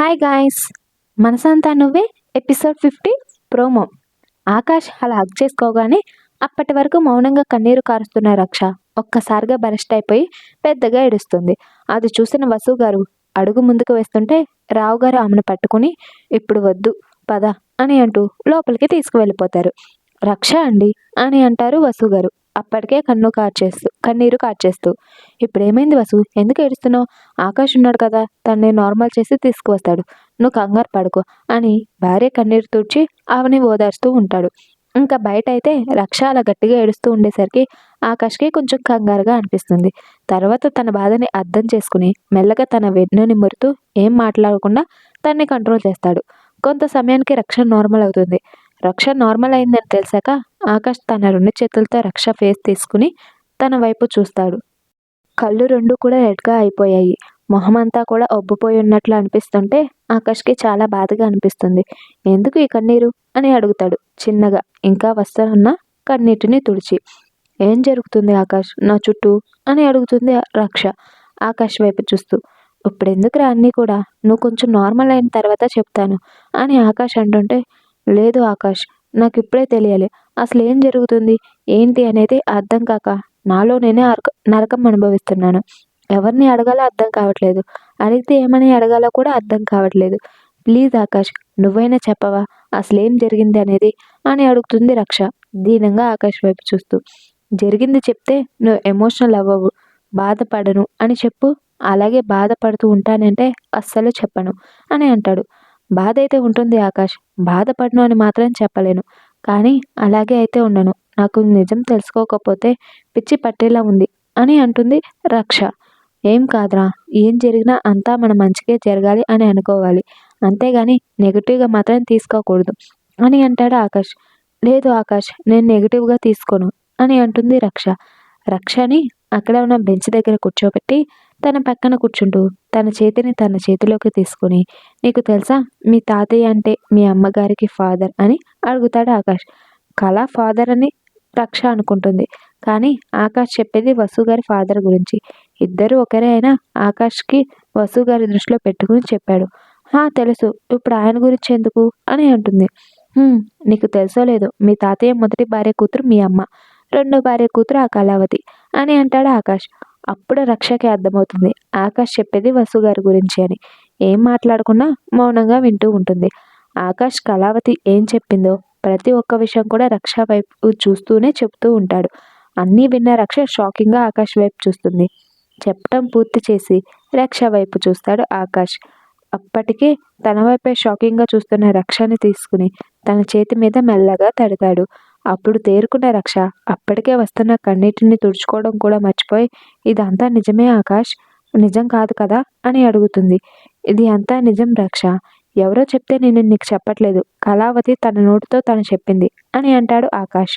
Hi guys మనసంతా నువ్వే? Episode fifty promo Akash అలా హక్ చేసుకోగానే అప్పటి వరకు మౌనంగా కన్నీరు కారుస్తున్న రక్ష ఒక్కసారిగా బరెస్ట్ అయిపోయి పెద్దగా ఏడుస్తుంది. అది చూసిన వసు గారు అడుగు ముందుకు వేస్తుంటే రావు గారు ఆమెను పట్టుకుని ఇప్పుడు వద్దు పద అని అంటూ లోపలికి తీసుకువెళ్ళిపోతారు. రక్ష అండి అని అంటారు వసు గారు. అప్పటికే కన్ను కార్చేస్తూ కన్నీరు కార్చేస్తూ. ఇప్పుడు ఏమైంది వసు? ఎందుకు ఏడుస్తున్నావు? ఆకాష్ ఉన్నాడు కదా తన్ని నార్మల్ చేసి తీసుకువస్తాడు. నువ్వు కంగారు పడుకో అని భార్య కన్నీరు తుడిచి ఆమెని ఓదార్స్తూ ఉంటాడు. ఇంకా బయట అయితే రక్ష అలా గట్టిగా ఏడుస్తూ ఉండేసరికి ఆకాష్కి కొంచెం కంగారుగా అనిపిస్తుంది. తర్వాత తన బాధని అర్థం చేసుకుని మెల్లగా తన వెన్నుని మురుతూ ఏం మాట్లాడకుండా తన్ని కంట్రోల్ చేస్తాడు. కొంత సమయానికి రక్ష నార్మల్ అవుతుంది. రక్ష నార్మల్ అయిందని తెలిసాక ఆకాష్ తన రెండు చేతులతో రక్ష ఫేస్ తీసుకుని తన వైపు చూస్తాడు. కళ్ళు రెండు కూడా రెడ్గా అయిపోయాయి. మొహమంతా కూడా ఒబ్బిపోయి ఉన్నట్లు అనిపిస్తుంటే ఆకాష్కి చాలా బాధగా అనిపిస్తుంది. ఎందుకు ఈ కన్నీరు? అని అడుగుతాడు చిన్నగా. ఇంకా వస్తానన్న కన్నీటిని తుడిచి. ఏం జరుగుతుంది ఆకాష్? నా చుట్టూ? అని అడుగుతుంది రక్ష ఆకాష్ వైపు చూస్తూ. ఇప్పుడు ఎందుకురా అన్నీ కూడా? నువ్వు కొంచెం నార్మల్ అయిన తర్వాత చెప్తాను అని ఆకాష్ అంటుంటే లేదు ఆకాష్ నాకు ఇప్పుడే తెలియాలి. అసలు ఏం జరుగుతుంది? ఏంటి అనేది అర్థం కాక నాలో నేనే నరకం అనుభవిస్తున్నాను. ఎవరిని అడగాలో అర్థం కావట్లేదు. అడిగితే ఏమని అడగాలో కూడా అర్థం కావట్లేదు. ప్లీజ్ ఆకాష్ నువ్వైనా చెప్పవా? అసలు ఏం జరిగింది అనేది అని అడుగుతుంది రక్ష దీనంగా ఆకాష్ వైపు చూస్తూ. జరిగింది చెప్తే నువ్వు ఎమోషనల్ అవ్వవు బాధపడను అని చెప్పు. అలాగే బాధపడుతూ ఉంటానంటే అస్సలు చెప్పను అని అంటాడు. బాధ అయితే ఉంటుంది ఆకాష్. బాధపడను అని మాత్రం చెప్పలేను. కానీ అలాగే అయితే ఉండను. నాకు నిజం తెలుసుకోకపోతే పిచ్చి పట్టేలా ఉంది అని అంటుంది రక్ష. ఏం కాదురా ఏం జరిగినా అంతా మన మంచికే జరగాలి అని అనుకోవాలి. అంతేగాని నెగిటివ్గా మాత్రం తీసుకోకూడదు అని అంటాడు ఆకాష్. లేదు ఆకాష్ నేను నెగిటివ్గా తీసుకోను అని అంటుంది రక్ష. రక్షని అక్కడ ఉన్న బెంచ్ దగ్గర కూర్చోబెట్టి తన పక్కన కూర్చుంటూ తన చేతిని తన చేతిలోకి తీసుకుని నీకు తెలుసా? మీ తాతయ్య అంటే మీ అమ్మగారికి ఫాదర్ అని అడుగుతాడు ఆకాష్. కళ ఫాదర్ అని రక్ష అనుకుంటుంది. కానీ ఆకాష్ చెప్పేది వసు గారి ఫాదర్ గురించి. ఇద్దరు ఒకరే అయినా ఆకాష్కి వసు గారి దృష్టిలో పెట్టుకుని చెప్పాడు. హా తెలుసు. ఇప్పుడు ఆయన గురించి ఎందుకు? అని అంటుంది. నీకు తెలుసో లేదు. మీ తాతయ్య మొదటి భార్య కూతురు మీ అమ్మ. రెండో భార్య కూతురు ఆ కళావతి. అని అంటాడు ఆకాష్. అప్పుడు రక్షకి అర్థమవుతుంది. ఆకాష్ చెప్పేది వసు గారి గురించి అని. ఏం మాట్లాడుకున్నా మౌనంగా వింటూ ఉంటుంది. ఆకాష్ కళావతి ఏం చెప్పిందో ప్రతి ఒక్క విషయం కూడా రక్ష వైపు చూస్తూనే చెప్తూ ఉంటాడు. అన్నీ విన్న రక్ష షాకింగ్గా ఆకాష్ వైపు చూస్తుంది. చెప్పటం పూర్తి చేసి రక్ష వైపు చూస్తాడు ఆకాష్. అప్పటికే తన వైపే షాకింగ్గా చూస్తున్న రక్షని తీసుకుని తన చేతి మీద మెల్లగా తడతాడు. అప్పుడు తేరుకున్న రక్ష. అప్పటికే వస్తున్న కన్నీటిని తుడుచుకోవడం కూడా మర్చిపోయి ఇదంతా నిజమే ఆకాష్? నిజం కాదు కదా? అని అడుగుతుంది. ఇది అంతా నిజం రక్ష. ఎవరో చెప్తే నేను నీకు చెప్పట్లేదు. కళావతి తన నోటితో తను చెప్పింది అని అంటాడు ఆకాష్.